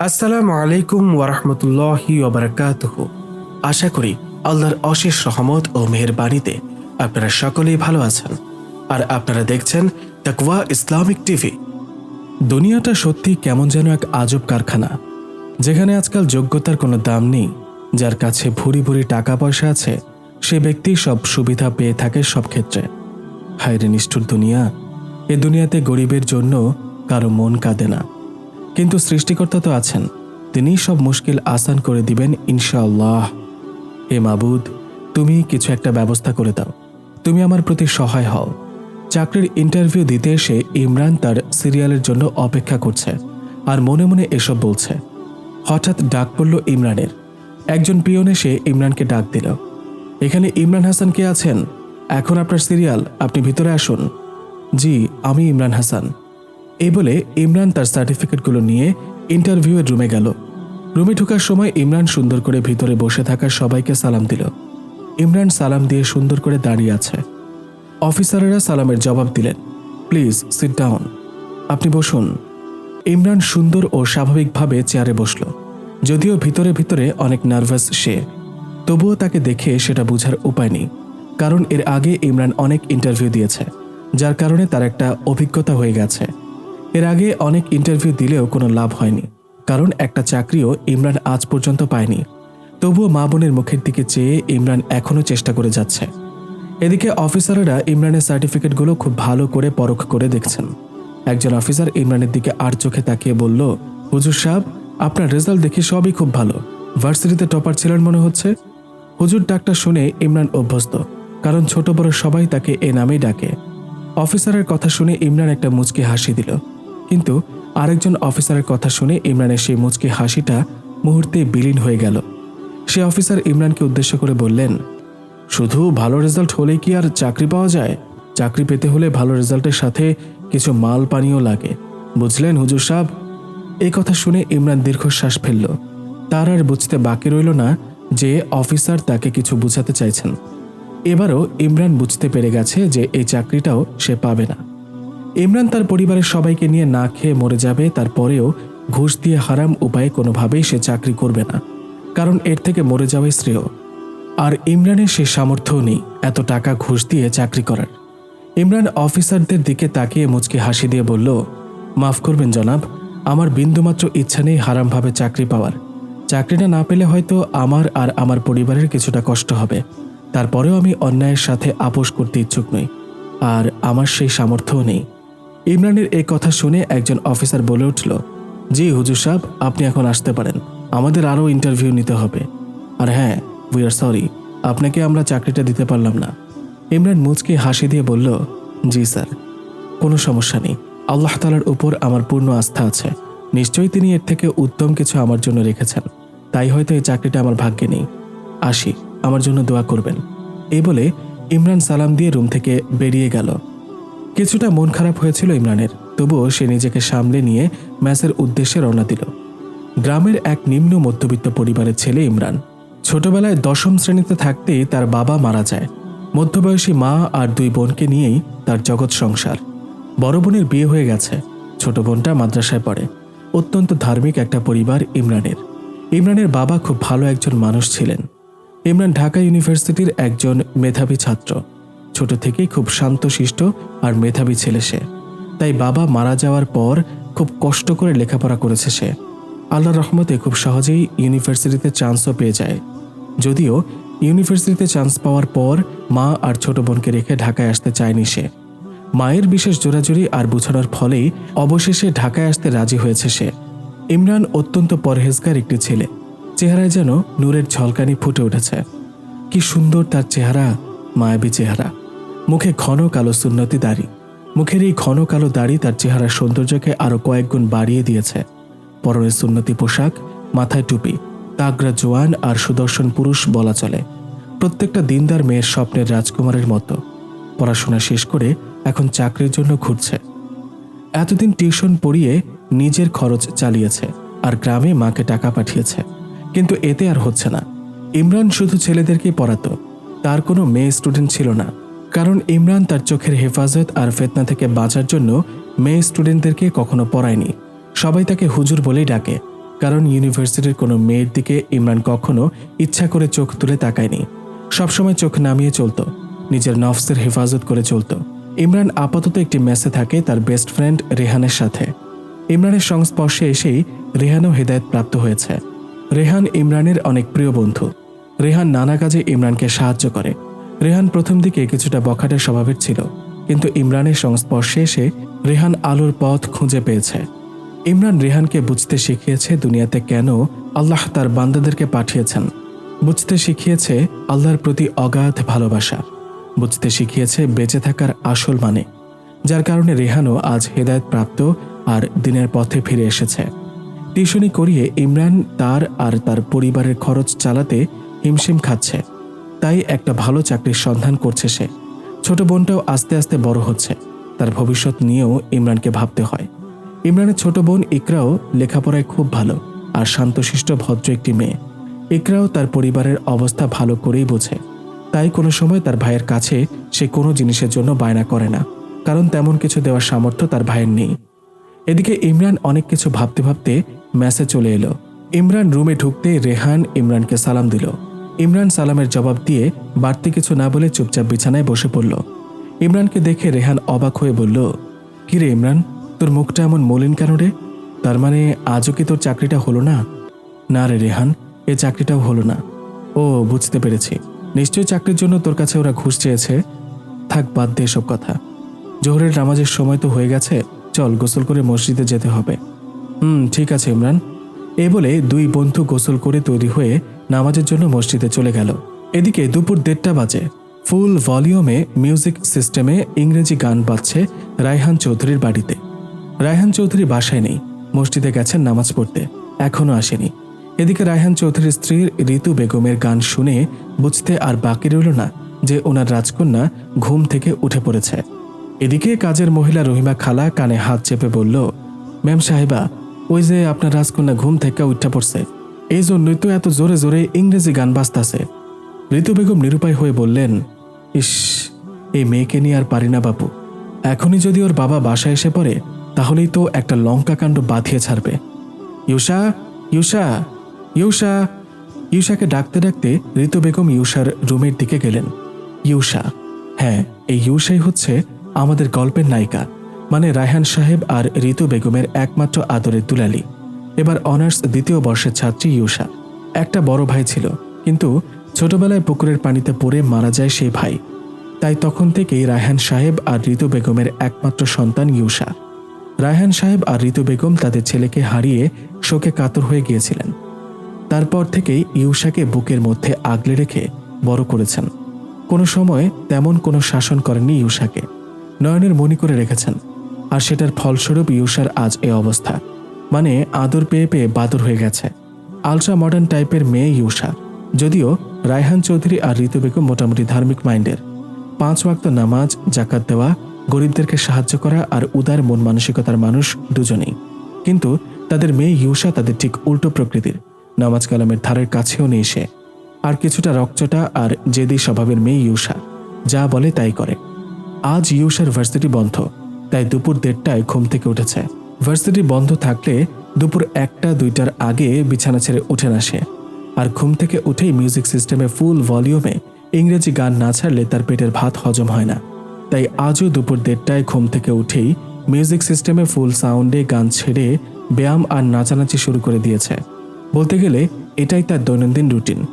আসসালামু আলাইকুম ওরহমতুল্লাহি ওবরাকাতুহ আশা করি আল্লাহর অশেষ রহমত ও মেহেরবানিতে আপনারা সকলেই ভালো আছেন। আর আপনারা দেখছেন তাকওয়া ইসলামিক টিভি। দুনিয়াটা সত্যি কেমন যেন এক আজব কারখানা, যেখানে আজকাল যোগ্যতার কোনো দাম নেই, যার কাছে ভুরি ভুরি টাকা পয়সা আছে, সে ব্যক্তি সব সুবিধা পেয়ে থাকে সব ক্ষেত্রে। হায়রে নিষ্ঠুর দুনিয়া, এ দুনিয়াতে গরিবের জন্য কারও মন কাঁদে না। কিন্তু সৃষ্টিকর্তা তো আছেন। তিনি সব মুশকিল আসান করে দিবেন, ইনশাআল্লাহ। হে মাবুদ, তুমি কিছু একটা ব্যবস্থা করে দাও। তুমি আমার প্রতি সহায় হও। চাকরির ইন্টারভিউ দিতে এসে ইমরান তার সিরিয়ালের জন্য অপেক্ষা করছে আর মনে মনে এসব বলছে। হঠাৎ ডাক পড়ল ইমরানের। একজন পিয়ন এসে ইমরানকে ডাক দিল। এখানে ইমরান হাসান কে আছেন? এখন আপনার সিরিয়াল, আপনি ভিতরে আসুন। জি, আমি ইমরান হাসান। এই বলে ইমরান তার সার্টিফিকেটগুলো নিয়ে ইন্টারভিউয়ের রুমে গেল। রুমে ঢোকার সময় ইমরান সুন্দর করে ভিতরে বসে থাকা সবাইকে সালাম দিল। ইমরান সালাম দিয়ে সুন্দর করে দাঁড়িয়ে আছে। অফিসারেরা সালামের জবাব দিলেন, প্লিজ সিট ডাউন আপনি বসুন। ইমরান সুন্দর ও স্বাভাবিকভাবে চেয়ারে বসল। যদিও ভিতরে ভিতরে অনেক নার্ভাস সে, তবুও তাকে দেখে সেটা বোঝার উপায় নেই, কারণ এর আগে ইমরান অনেক ইন্টারভিউ দিয়েছে, যার কারণে তার একটা অভিজ্ঞতা হয়ে গেছে। এর আগে অনেক ইন্টারভিউ দিলেও কোনো লাভ হয়নি, কারণ একটা চাকরিও ইমরান আজ পর্যন্ত পায়নি। তবুও মা বোনের মুখের দিকে চেয়ে ইমরান এখনও চেষ্টা করে যাচ্ছে। এদিকে অফিসাররা ইমরানের সার্টিফিকেটগুলো খুব ভালো করে পরখ করে দেখছেন। একজন অফিসার ইমরানের দিকে আর চোখে তাকিয়ে বলল, হুজুর সাহেব, আপনার রেজাল্ট দেখে সবই খুব ভালো। ভার্সিটিতে টপার ছিলেন মনে হচ্ছে? হুজুর ডাকটা শুনে ইমরান অভ্যস্ত, কারণ ছোট বড় সবাই তাকে এ নামেই ডাকে। অফিসারের কথা শুনে ইমরান একটা মুচকি হাসি দিল। কিন্তু আরেকজন অফিসারের কথা শুনে ইমরানের সেই মুচকি হাসিটা মুহূর্তে বিলীন হয়ে গেল। সে অফিসার ইমরানকে উদ্দেশ্য করে বললেন, শুধু ভালো রেজাল্ট হলে কি আর চাকরি পাওয়া যায়? চাকরি পেতে হলে ভালো রেজাল্টের সাথে কিছু মাল পানীয় লাগে, বুঝলেন হুজুর সাহেব? এই কথা শুনে ইমরান দীর্ঘশ্বাস ফেলল। তার আর বুঝতে বাকি রইল না যে অফিসার তাকে কিছু বুঝাতে চাইছেন। এবারও ইমরান বুঝতে পেরে গেছে যে এই চাকরিটাও সে পাবে না। ইমরান তার পরিবারের সবাইকে নিয়ে না খেয়ে মরে যাবে, তারপরেও ঘুষ দিয়ে হারাম উপায়ে কোনোভাবেই সে চাকরি করবে না, কারণ এর থেকে মরে যাওয়াই শ্রেয়। আর ইমরানের সে সামর্থ্যও নেই এত টাকা ঘুষ দিয়ে চাকরি করার। ইমরান অফিসারদের দিকে তাকিয়ে মুচকি হাসি দিয়ে বলল, মাফ করবেন জনাব, আমার বিন্দুমাত্র ইচ্ছা নেই হারামভাবে চাকরি পাওয়ার। চাকরিটা না পেলে হয়তো আমার আর আমার পরিবারের কিছুটা কষ্ট হবে। তারপরেও আমি অন্যায়ের সাথে আপোষ করতে ইচ্ছুক নই। আর আমার সেই সামর্থ্যও নেই। ইমরানের এই কথা শুনে একজন অফিসার বলে উঠল, জি, হুজুর সাহেব, আপনি এখন আসতে পারেন। আমাদের আরও ইন্টারভিউ নিতে হবে। আর হ্যাঁ উই আর সরি আপনাকে আমরা চাকরিটা দিতে পারলাম না। ইমরান মুচকে হাসি দিয়ে বলল, জি, স্যার, কোনো সমস্যা নেই। আল্লাহ তালার উপর আমার পূর্ণ আস্থা আছে। নিশ্চয়ই তিনি এর থেকে উত্তম কিছু আমার জন্য রেখেছেন। তাই হয়তো এই চাকরিটা আমার ভাগ্যে নেই। আসি, আমার জন্য দোয়া করবেন। এই বলে ইমরান সালাম দিয়ে রুম থেকে বেরিয়ে গেল। কিছুটা মন খারাপ হয়েছিল ইমরানের। তবুও সে নিজেকে সামলে নিয়ে ম্যাচের উদ্দেশ্যে রওনা দিল। গ্রামের এক নিম্ন মধ্যবিত্ত পরিবারের ছেলে ইমরান। ছোটবেলায় দশম শ্রেণীতে থাকতেই তার বাবা মারা যায়। মধ্যবয়সী মা আর দুই বোনকে নিয়েই তার জগৎ সংসার। বড় বোনের বিয়ে হয়ে গেছে। ছোট বোনটা মাদ্রাসায় পড়ে। অত্যন্ত ধার্মিক একটা পরিবার ইমরানের। ইমরানের বাবা খুব ভালো একজন মানুষ ছিলেন। ইমরান ঢাকা ইউনিভার্সিটির একজন মেধাবী ছাত্র। ছোট থেকেই খুব শান্তশিষ্ট আর মেধাবী ছেলে সে। তাই বাবা মারা যাওয়ার পর খুব কষ্ট করে লেখাপড়া করেছে সে। আল্লাহর রহমতে খুব সহজেই ইউনিভার্সিটিতে চান্সও পেয়ে যায়। যদিও ইউনিভার্সিটিতে চান্স পাওয়ার পর মা আর ছোট বোনকে রেখে ঢাকায় আসতে চায়নি সে। মায়ের বিশেষ জোরাজুরি আর বুঝানোর ফলেই অবশেষে ঢাকায় আসতে রাজি হয়েছে সে। ইমরান অত্যন্ত পরহেজগার একটি ছেলে। চেহারায় যেন নূরের ঝলকানি ফুটে উঠেছে। কি সুন্দর তার চেহারা, মায়াবী চেহারা। মুখে ঘন কালো সুন্নতি দাড়ি। মুখের এই ঘন কালো দাড়ি তার চেহারার সৌন্দর্যকে আরও কয়েক গুণ বাড়িয়ে দিয়েছে। পরনের সুন্নতি পোশাক, মাথায় টুপি তাগরা জোয়ান আর সুদর্শন পুরুষ বলা চলে। প্রত্যেকটা দিনদার মেয়ের স্বপ্নের রাজকুমারের মতো। পড়াশোনা শেষ করে এখন চাকরির জন্য ঘুরছে। এতদিন টিউশন পড়িয়ে নিজের খরচ চালিয়েছে আর গ্রামে মাকে টাকা পাঠিয়েছে। কিন্তু এতে আর হচ্ছে না। ইমরান শুধু ছেলেদেরকেই পড়াতো। তার কোনো মেয়ে স্টুডেন্ট ছিল না। কারণ ইমরান তার চোখের হেফাজত আর ফেতনা থেকে বাঁচার জন্য মেয়ে স্টুডেন্টদেরকে কখনো পড়ায়নি। সবাই তাকে হুজুর বলেই ডাকে, কারণ ইউনিভার্সিটির কোনো মেয়ের দিকে ইমরান কখনো ইচ্ছা করে চোখ তুলে তাকায়নি। সবসময় চোখ নামিয়ে চলতো, নিজের নফসের হেফাজত করে চলত। ইমরান আপাতত একটি মেসে থাকে তার বেস্ট ফ্রেন্ড রেহানের সাথে। ইমরানের সংস্পর্শে এসেই রেহানও হেদায়ত প্রাপ্ত হয়েছে। রেহান ইমরানের অনেক প্রিয় বন্ধু। রেহান নানা কাজে ইমরানকে সাহায্য করে। রেহান প্রথম দিকে কিছুটা বখাটে স্বভাবের ছিল, কিন্তু ইমরানের সংস্পর্শে এসে রেহান আলোর পথ খুঁজে পেয়েছে। ইমরান রেহানকে বুঝতে শিখিয়েছে দুনিয়াতে কেন আল্লাহ তার বান্দাদেরকে পাঠিয়েছেন। বুঝতে শিখিয়েছে আল্লাহর প্রতি অগাধ ভালোবাসা। বুঝতে শিখিয়েছে বেঁচে থাকার আসল মানে যার কারণে রেহানও আজ হেদায়ত প্রাপ্ত আর দিনের পথে ফিরে এসেছে। টিউশনি করিয়ে ইমরান তার আর তার পরিবারের খরচ চালাতে হিমশিম খাচ্ছে। তাই একটা ভালো চাকরির সন্ধান করছে সে। ছোট বোনটাও আস্তে আস্তে বড় হচ্ছে। তার ভবিষ্যৎ নিয়েও ইমরানকে ভাবতে হয়। ইমরানের ছোট বোন ইকরাও লেখাপড়ায় খুব ভালো আর শান্তশিষ্ট, ভদ্র একটি মেয়ে। ইকরাও তার পরিবারের অবস্থা ভালো করেই বোঝে। তাই কোনো সময় তার ভাইয়ের কাছে সে কোনো জিনিসের জন্য বায়না করে না, কারণ তেমন কিছু দেওয়ার সামর্থ্য তার ভাইয়ের নেই। এদিকে ইমরান অনেক কিছু ভাবতে ভাবতে ম্যাসে চলে এলো। ইমরান রুমে ঢুকতে রেহান ইমরানকে সালাম দিল। ইমরান সালামের জবাব দিয়ে বাড়তি কিছু না বলে চুপচাপ বিছানায় বসে পড়ল। ইমরানকে দেখে রেহান অবাক হয়ে বলল কি রে ইমরান, তোর মুখটা এমন মলিন কেন রে? তার মানে আজও কি তোর চাকরিটা হলো না? না রে রেহান, এ চাকরিটাও হলো না। ও, বুঝতে পেরেছি। নিশ্চয়ই চাকরির জন্য তোর কাছে ওরা ঘুষ চেয়েছে। থাক, বাদ দে এসব কথা। জোহরের নামাজের সময় তো হয়ে গেছে। চল, গোসল করে মসজিদে যেতে হবে। হুম, ঠিক আছে ইমরান। এ বলে দুই বন্ধু গোসল করে তৈরি হয়ে নামাজের জন্য মসজিদে চলে গেল। এদিকে দুপুর দেড়টা বাজে। ফুল ভলিউমে মিউজিক সিস্টেমে ইংরেজি গান বাজছে রায়হান চৌধুরীর বাড়িতে। রায়হান চৌধুরী বাসায় নেই। মসজিদে গেছেন নামাজ পড়তে। এখনও আসেনি। এদিকে রায়হান চৌধুরীর স্ত্রীর ঋতু বেগমের গান শুনে বুঝতে আর বাকি রইল না যে ওনার রাজকন্যা ঘুম থেকে উঠে পড়েছে। এদিকে কাজের মহিলা রহিমা খালা কানে হাত চেপে বলল, ম্যাম সাহেবা, ওই যে আপনার রাজকন্যা ঘুম থেকে উঠে পড়ছে। এই জন্যই তো এত জোরে জোরে ইংরেজি গান বাজতাছে। ঋতু বেগম নিরুপায় হয়ে বললেন, ইস, এই মেয়েকে নিয়ে আর পারি না বাপু। এখনই যদি ওর বাবা বাসায় এসে পড়ে, তাহলেই তো একটা লঙ্কা কাণ্ড বাঁধিয়ে ছাড়বে। ইউষা ইউষা ইউষা ইউষাকে ডাকতে ডাকতে ঋতু বেগম ইউষার রুমের দিকে গেলেন। ইউষা হ্যাঁ এই ইউষাই হচ্ছে আমাদের গল্পের নায়িকা মানে রায়হান সাহেব আর ঋতু বেগমের একমাত্র আদরের দুলালি। এবার অনার্স দ্বিতীয় বর্ষের ছাত্রী ইউষা একটা বড় ভাই ছিল, কিন্তু ছোটবেলায় পুকুরের পানিতে পড়ে মারা যায় সেই ভাই। তাই তখন থেকেই রায়হান সাহেব আর ঋতু বেগমের একমাত্র সন্তান ইউষা রায়হান সাহেব আর ঋতু বেগম তাদের ছেলেকে হারিয়ে শোকে কাতর হয়ে গিয়েছিলেন। তারপর থেকেই ইউষাকে বুকের মধ্যে আগলে রেখে বড় করেছেন। কোনো সময় তেমন কোনো শাসন করেননি ইউষাকে নয়নের মনি করে রেখেছেন, আর সেটার ফলস্বরূপ ইউষার আজ এ অবস্থা। মানে আদর পেয়ে পেয়ে বাদর হয়ে গেছে। আলট্রা মডার্ন টাইপের মেয়ে ইউষা যদিও রায়হান চৌধুরী আর ঋতু বেগম মোটামুটি ধার্মিক মাইন্ডের। পাঁচ ওয়াক্ত নামাজ, জাকাত দেওয়া, গরিবদেরকে সাহায্য করা আর উদার মন মানসিকতার মানুষ দুজনেই। কিন্তু তাদের মেয়ে ইউষা তাদের ঠিক উল্টো প্রকৃতির, নামাজ কালামের ধারের কাছেও নেই সে। আর কিছুটা রকচটা আর জেদি স্বভাবের মেয়ে ইউষা যা বলে তাই করে। আজ ইউষার ভার্সিটি বন্ধ, তাই দুপুর দেড়টায় ঘুম থেকে উঠেছে। ভার্সিটি বন্ধ থাকলে দুপুর একটা, দুইটার আগে বিছানা ছেড়ে উঠে না সে আর ঘুম থেকে উঠেই মিউজিক সিস্টেমে ফুল ভলিউমে ইংরেজি গান না ছাড়লে তার পেটের ভাত হজম হয় না। তাই আজও দুপুর দেড়টায় ঘুম থেকে উঠেই মিউজিক সিস্টেমে ফুল সাউন্ডে গান ছেড়ে ব্যায়াম আর নাচানাচি শুরু করে দিয়েছে। বলতে গেলে, এটাই তার দৈনন্দিন রুটিন।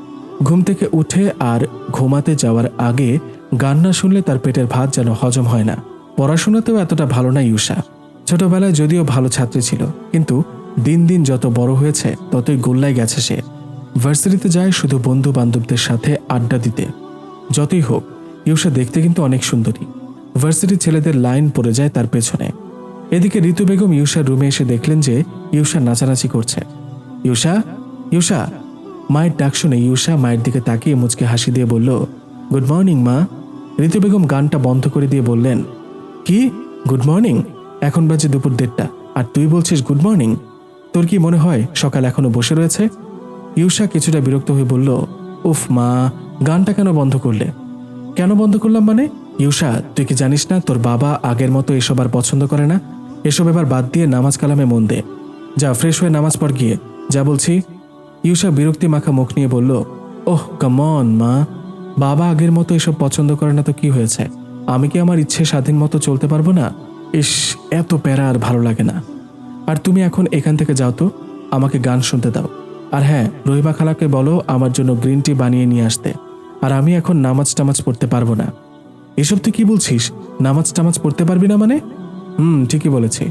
ঘুম থেকে উঠে আর ঘুমাতে যাওয়ার আগে গান না শুনলে তার পেটের ভাত যেন হজম হয় না। পড়াশোনাতেও এতটা ভালো না ইউষা ছোটবেলায় যদিও ভালো ছাত্রী ছিল, কিন্তু দিন দিন যত বড় হয়েছে, ততই গোল্লায় গেছে সে। ভার্সিটিতে যায় শুধু বন্ধু বান্ধবদের সাথে আড্ডা দিতে। যতই হোক ইউষা দেখতে কিন্তু অনেক সুন্দরী। ভার্সিটির ছেলেদের লাইন পড়ে যায় তার পেছনে। এদিকে ঋতু বেগম ইউষার রুমে এসে দেখলেন যে ইউষা নাচানাচি করছে। ইউষা ইউষা মায়ের ডাক শুনে ইউষা মায়ের দিকে তাকিয়ে মুচকে হাসি দিয়ে বলল, গুড মর্নিং মা। ঋতু বেগম গানটা বন্ধ করে দিয়ে বললেন, কি? Good morning? এখন বাজে দুপুর দেড়টা, আর তুই বলছিস গুড মর্নিং তোর কি মনে হয় সকাল এখনও বসে রয়েছে? ইউষা কিছুটা বিরক্ত হয়ে বলল, উফ মা, গানটা কেন বন্ধ করলে? কেন বন্ধ করলাম মানে? ইউষা তুই কি জানিস না তোর বাবা আগের মতো এসব আর পছন্দ করে না? এসব এবার বাদ দিয়ে নামাজ কালামে মন দে। যা ফ্রেশ হয়ে নামাজ পড় গিয়ে। যা বলছি? ইউসা বিরক্তি মাখা মুখ নিয়ে বলল, ওহ কমন মা। বাবা আগের মতো এসব পছন্দ করে না তো কি হয়েছে? আমি কি আমার ইচ্ছে স্বাধীন মতো চলতে পারব না? ইস, এত প্যারা আর ভালো লাগে না। আর তুমি এখন এখান থেকে যাও তো, আমাকে গান শুনতে দাও। আর হ্যাঁ রহিমা খালাকে বলো আমার জন্য গ্রিন টি বানিয়ে নিয়ে আসতে। আর আমি এখন নামাজ টামাজ পড়তে পারব না। এসব তুই কি বলছিস? নামাজ টামাজ পড়তে পারবি না মানে? হুম, ঠিকই বলেছি।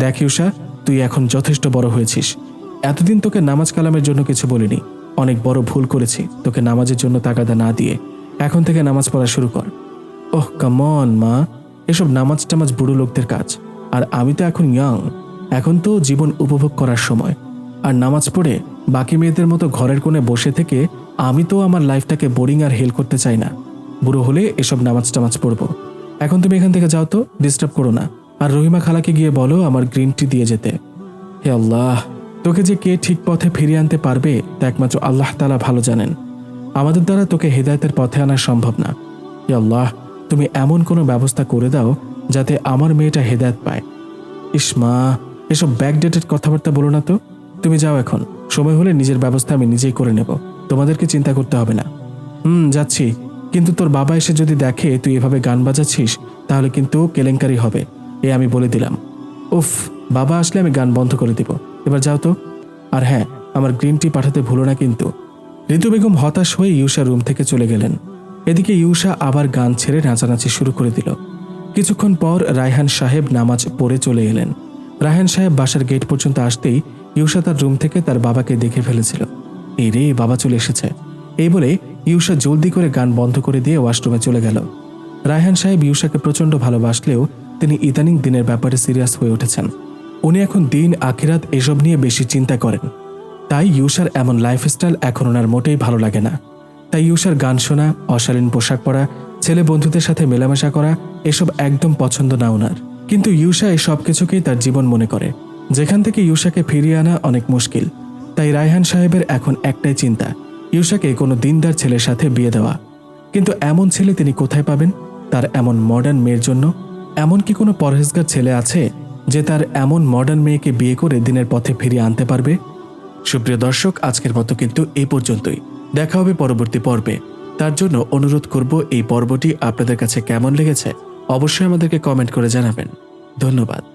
দেখ ইউষা তুই এখন যথেষ্ট বড় হয়েছিস। এতদিন তোকে নামাজ কালামের জন্য কিছু বলিনি। অনেক বড় ভুল করেছি, তোকে নামাজের জন্য তাগাদা না দিয়ে। এখন থেকে নামাজ পড়া শুরু কর। ওহ কামন মা। এসব নামাজ টামাজ বুড়ো লোকদের কাজ। আর আমি তো এখন ইয়াং এখন তো জীবন উপভোগ করার সময়। আর নামাজ পড়ে বাকি মেয়েদের মতো ঘরের কোণে বসে থেকে আমি তো আমার লাইফটাকে বোরিং আর হেল করতে চাই না। বুড়ো হলে এসব নামাজ টামাজ পড়ব। এখন তুমি এখান থেকে যাও তো ডিস্টার্ব করো না। আর রহিমা খালাকে গিয়ে বলো আমার গ্রিন টি দিয়ে যেতে। হে আল্লাহ, তোকে যে কে ঠিক পথে ফিরিয়ে আনতে পারবে, তা একমাত্র আল্লাহ তালা ভালো জানেন। আমাদের দ্বারা তোকে হেদায়তের পথে আনা সম্ভব না। হে আল্লাহ তুমি এমন কোনো ব্যবস্থা করে দাও যাতে আমার মেয়েটা হেদায়ত পায়। ইসমা এসব ব্যাকডেটেড কথাবার্তা বলো না তো। তুমি যাও এখন। সময় হলে নিজের ব্যবস্থা আমি নিজেই করে নেব। তোমাদেরকে চিন্তা করতে হবে না। হুম, যাচ্ছি। কিন্তু তোর বাবা এসে যদি দেখে তুই এভাবে গান বাজাচ্ছিস, তাহলে কিন্তু কেলেঙ্কারি হবে। এ আমি বলে দিলাম। উফ, বাবা আসলে আমি গান বন্ধ করে দিব। এবার যাও তো। আর হ্যাঁ আমার গ্রিন টি পাঠাতে ভুলো না কিন্তু। ঋতু বেগম হতাশ হয়ে ইউষা রুম থেকে চলে গেলেন। এদিকে ইউষা আবার গান ছেড়ে নাচানাচি শুরু করে দিল। কিছুক্ষণ পর রায়হান সাহেব নামাজ পড়ে চলে এলেন। রায়হান সাহেব বাসার গেট পর্যন্ত আসতেই ইউষা তার রুম থেকে তার বাবাকে দেখে ফেলেছিল। এই রে, বাবা চলে এসেছে। এই বলে ইউষা জলদি করে গান বন্ধ করে দিয়ে ওয়াশরুমে চলে গেল। রায়হান সাহেব ইউষাকে প্রচণ্ড ভালোবাসলেও তিনি ইদানিং দিনের ব্যাপারে সিরিয়াস হয়ে উঠেছেন। উনি এখন দিন, আখিরাত এসব নিয়ে বেশি চিন্তা করেন। তাই ইউষার এমন লাইফস্টাইল এখন ওনার মোটেই ভালো লাগে না। তাই ইউষার গান শোনা, অশালীন পোশাক পরা, ছেলে বন্ধুদের সাথে মেলামেশা করা, এসব একদম পছন্দ না ওনার। কিন্তু ইউষা এই সব কিছুকেই তার জীবন মনে করে। যেখান থেকে ইউষাকে ফিরিয়ে আনা অনেক মুশকিল। তাই রায়হান সাহেবের এখন একটাই চিন্তা ইউষাকে কোনো দিনদার ছেলের সাথে বিয়ে দেওয়া। কিন্তু এমন ছেলে তিনি কোথায় পাবেন? তার এমন মডার্ন মেয়ের জন্য? এমন কি কোনো পরহেজগার ছেলে আছে, যে তার এমন মডার্ন মেয়েকে বিয়ে করে দিনের পথে ফিরিয়ে আনতে পারবে? সুপ্রিয় দর্শক, আজকের মতো কিন্তু এই পর্যন্তই। দেখা হবে পরবর্তী পর্বে। তার জন্য অনুরোধ করব এই পর্বটি আপনাদের কাছে কেমন লেগেছে অবশ্যই আমাদেরকে কমেন্ট করে জানাবেন। ধন্যবাদ।